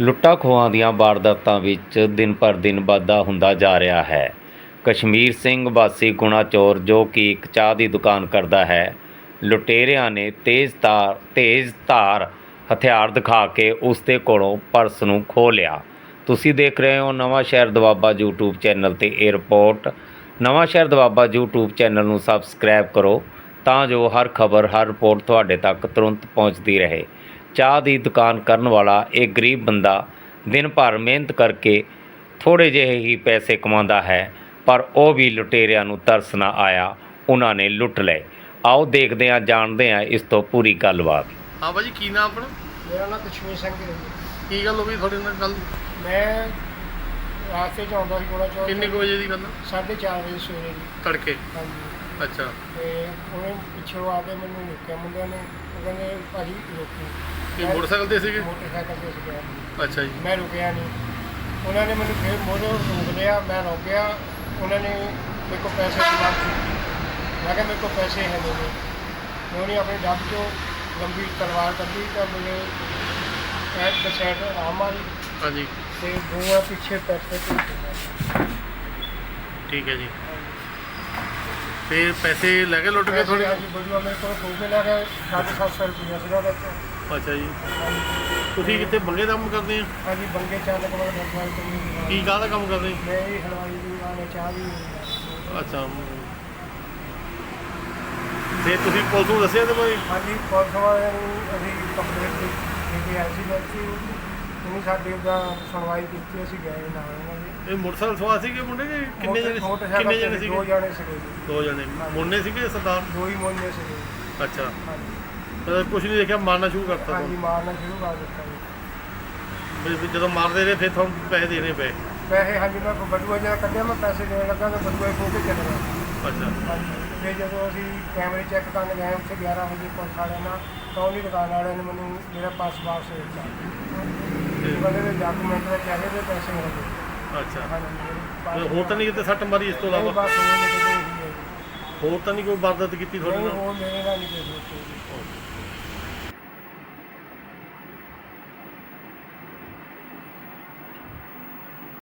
ਲੁੱਟਾ ਖੋਹਾਂ ਦੀਆਂ ਵਾਰਦਾਤਾਂ ਵਿੱਚ ਦਿਨ ਪਰ ਦਿਨ ਵਾਧਾ ਹੁੰਦਾ ਜਾ ਰਿਹਾ ਹੈ। ਕਸ਼ਮੀਰ ਸਿੰਘ ਵਾਸੀ ਗੁਣਾਚੋਰ ਜੋ ਕਿ ਇੱਕ ਚਾਹ ਦੀ ਦੁਕਾਨ ਕਰਦਾ ਹੈ, ਲੁਟੇਰਿਆਂ ਨੇ ਤੇਜ਼ ਤਾਰ, ਤੇਜ਼ ਧਾਰ ਹਥਿਆਰ ਦਿਖਾ ਕੇ ਉਸ ਦੇ ਕੋਲੋਂ ਪਰਸ ਨੂੰ ਖੋਹ ਲਿਆ। ਤੁਸੀਂ ਦੇਖ ਰਹੇ ਹੋ ਨਵਾਂ ਸ਼ਹਿਰ ਦਵਾਬਾ YouTube ਚੈਨਲ ਤੇ ਇਹ report. Nawanshahr Doaba YouTube channel ਨੂੰ ਸਬਸਕ੍ਰਾਈਬ ਕਰੋ ਤਾਂ ਜੋ ਹਰ ਖਬਰ, ਹਰ ਰਿਪੋਰਟ ਤੁਹਾਡੇ ਤੱਕ ਤੁਰੰਤ ਪਹੁੰਚਦੀ ਰਹੇ। ਚਾਹ ਦੀ ਦੁਕਾਨ ਕਰਨ ਵਾਲਾ ਇਹ ਗਰੀਬ ਬੰਦਾ ਦਿਨ ਭਰ ਮਿਹਨਤ ਕਰਕੇ ਥੋੜੇ ਜਿਹੇ ਹੀ ਪੈਸੇ ਕਮਾਉਂਦਾ ਹੈ ਪਰ ਉਹ ਵੀ ਲੁਟੇਰਿਆਂ ਨੂੰ ਤਰਸ ਨਾ ਆਇਆ ਉਹਨਾਂ ਨੇ ਲੁੱਟ ਲਏ। ਆਓ ਦੇਖਦੇ ਹਾਂ ਜਾਣਦੇ ਹਾਂ ਇਸ ਤੋਂ ਪੂਰੀ ਗੱਲਬਾਤ। ਹਾਂ ਭਾਜੀ ਕੀ ਨਾਮ ਆਪਣਾ? ਮੇਰਾ ਨਾਮ ਕਸ਼ਮੀਰ ਸਿੰਘ ਹੈ। ਕੀ ਗੱਲ ਹੋ ਗਈ ਤੁਹਾਡੇ ਨਾਲ ਕੱਲ ਮੈਂ ਰਾਸਤੇ 'ਚ ਆਉਂਦਾ ਸੀ ਕੋਲਾ ਚੌਕ ਕਿੰਨੇ ਕੁ ਵਜੇ ਦੀ ਗੱਲ ਆ? 4:30 ਵਜੇ ਸਵੇਰੇ ਤੜਕੇ। ਹਾਂਜੀ। ਅੱਛਾ। ਤੇ ਉਹਨੇ ਪਿੱਛੋਂ ਆ ਕੇ ਮੈਨੂੰ ਰੋਕਿਆ ਮੁੰਡਿਆਂ ਨੇ। ਉਹ ਕਹਿੰਦੇ ਭਾਜੀ ਰੋਕੋ। ਕੀ ਮੋਟਰਸਾਈਕਲ ਤੇ ਸੀਗੇ? ਮੋਟਰਸਾਈਕਲ ਤੇ ਸੀਗਾ। ਅੱਛਾ ਜੀ। ਮੈਂ ਰੁਕਿਆ ਨਹੀਂ। ਉਹਨਾਂ ਨੇ ਮੈਨੂੰ ਫਿਰ ਮੋੜੋ ਰੋਕ ਲਿਆ ਮੈਂ ਰੁਕ ਗਿਆ ਉਹਨਾਂ ਨੇ ਮੇਰੇ ਕੋਲ ਪੈਸੇ ਦੀ ਮੰਗ ਕੀਤੀ। ਮੈਂ ਕਿਹਾ ਮੇਰੇ ਕੋਲ ਪੈਸੇ ਹੈ ਨਹੀਂ ਮੈਂ ਉਹਨੇ ਆਪਣੇ ਡੱਬ ਚੋਂ ਲੰਬੀ ਤਲਵਾਰ ਕੱਢੀ ਤਾਂ ਮੇਰੇ ਪੈਰ ਦੇ ਸਾਈਡ ਆ ਮਾਰੀ। ਹਾਂਜੀ। ਤੇ ਦੋਆ ਪਿੱਛੇ ਪੈਸੇ ਤੇ ਠੀਕ ਹੈ ਜੀ। ਤੇ ਪੈਸੇ ਲੈ ਕੇ ਲੁੱਟ ਗਏ ਥੋੜੀ ਹਾਂਜੀ ਬੜੂਆ ਮੇਰੇ ਕੋਲ ਖੋ ਕੇ ਲੈ ਗਏ 750 ਰੁਪਏ ਸੀਗਾ ਉਹਦੇ ਚ ਅੱਛਾ ਜੀ। ਤੁਸੀਂ ਕਿਤੇ ਬੰਗੇ ਦਾ ਕੰਮ ਕਰਦੇ ਆ? ਹਾਂਜੀ ਬੰਗੇ ਵਾਲਾ ਦਰਬਾਰ ਤੋਂ ਵੀ ਕੀ ਕਾਹਦਾ ਕੰਮ ਕਰਦੇ? ਮੈਂ ਹੀ ਹਲਵਾਈ ਦੀ ਆਣੇ ਚਾਹ ਵੀ ਅੱਛਾ। ਤੇ ਤੁਸੀਂ ਪੁਲਿਸ ਨੂੰ ਦੱਸਿਆ ਤੇ ਭਾਈ ਹਾਂਜੀ ਪੁਲਿਸ ਵਾਲਿਆਂ ਨੂੰ ਅਸੀਂ ਕੰਪਲੇਂਟ ਕੀਤੀ ਆਈ ਸੀ ਬੈਠੀ ਉਹਨੇ ਸਾਡੀ ਦਾ ਸੁਣਵਾਈ ਕੀਤੀ ਅਸੀਂ ਗਏ ਨਾਲ ਉਹਨਾਂ ਦੇ। ਇਹ ਮੋਟਰਸਾਈਕਲ ਸਵਾਰ ਸੀਗੇ ਮੁੰਡੇ ਕਿ ਕਿੰਨੇ ਜਣੇ ਮੋਟਰਸਾਈਕਲ ਕਿੰਨੇ ਤੇ ਜਣੇ ਦੋ ਸੀਗੇ ਜਣੇ ਸੀਗੇ ਜੀ। ਦੋ ਜਣੇ। ਮੁੰਡੇ ਸੀਗੇ ਸਰਦਾਰ? ਦੋ ਹੀ ਮੋਨੇ ਸੀਗੇ। ਅੱਛਾ। ਹਾਂਜੀ। ਤੇ ਕੁਝ ਨਹੀਂ ਦੇਖਿਆ ਮਾਰਨਾ ਸ਼ੁਰੂ ਕਰਤਾ ਹਾਂਜੀ ਤੁਹਾਨੂੰ? ਮਾਰਨਾ ਸ਼ੁਰੂ ਕਰ ਦਿੱਤਾ ਜੀ। ਫਿਰ ਜਦੋਂ ਮਾਰਦੇ ਰਹੇ ਫਿਰ ਤੁਹਾਨੂੰ ਪੈਸੇ ਦੇਣੇ ਪਏ? ਪੈਸੇ ਹਾਂਜੀ ਮੈਂ ਬਟੂਆ ਜਿਹੜਾ ਕੱਢਿਆ ਮੈਂ ਪੈਸੇ ਦੇਣ ਲੱਗਾ ਤਾਂ ਬਟੂਆ ਖੋ ਕੇ ਚਲੇ ਗਿਆ। ਅੱਛਾ। ਫਿਰ ਜਦੋਂ ਅਸੀਂ ਕੈਮਰੇ ਚੈੱਕ ਕਰਨ ਗਏ ਉੱਥੇ 11 ਵਜੇ ਪੁਲਿਸ ਵਾਲਿਆਂ ਨਾਲ ਤਾਂ ਉਹਦੀ ਦੁਕਾਨ ਵਾਲਿਆਂ ਨੇ ਮੈਨੂੰ ਮੇਰਾ ਪਾਸ ਵਾਪਸ ਦੇ ਦਿੱਤਾ। ਕਹਿੰਦੇ ਵੀ ਡਾਕੂਮੈਂਟ ਵਿੱਚ ਚਾਹੀਦੇ ਤੇ ਪੈਸੇ ਹੋ ਗਏ ਅੱਛਾ। ਹਾਂਜੀ ਤੇ ਹੋਰ ਤਾਂ ਨਹੀਂ ਕਿਤੇ ਸੱਟ ਮਾਰੀ ਇਸ ਤੋਂ ਨਹੀਂ ਇਲਾਵਾ ਬਸ ਉਹ ਨਿਕਲ ਗਈ ਹੋਰ ਤਾਂ ਨਹੀਂ ਕੋਈ ਵਾਰਦਾਤ ਕੀਤੀ ਤੁਹਾਡੇ ਨਾਲ? ਉਹ ਮੇਰੇ ਨਾਲ ਨਹੀਂ ਕੋਈ ਦੋਸਤ।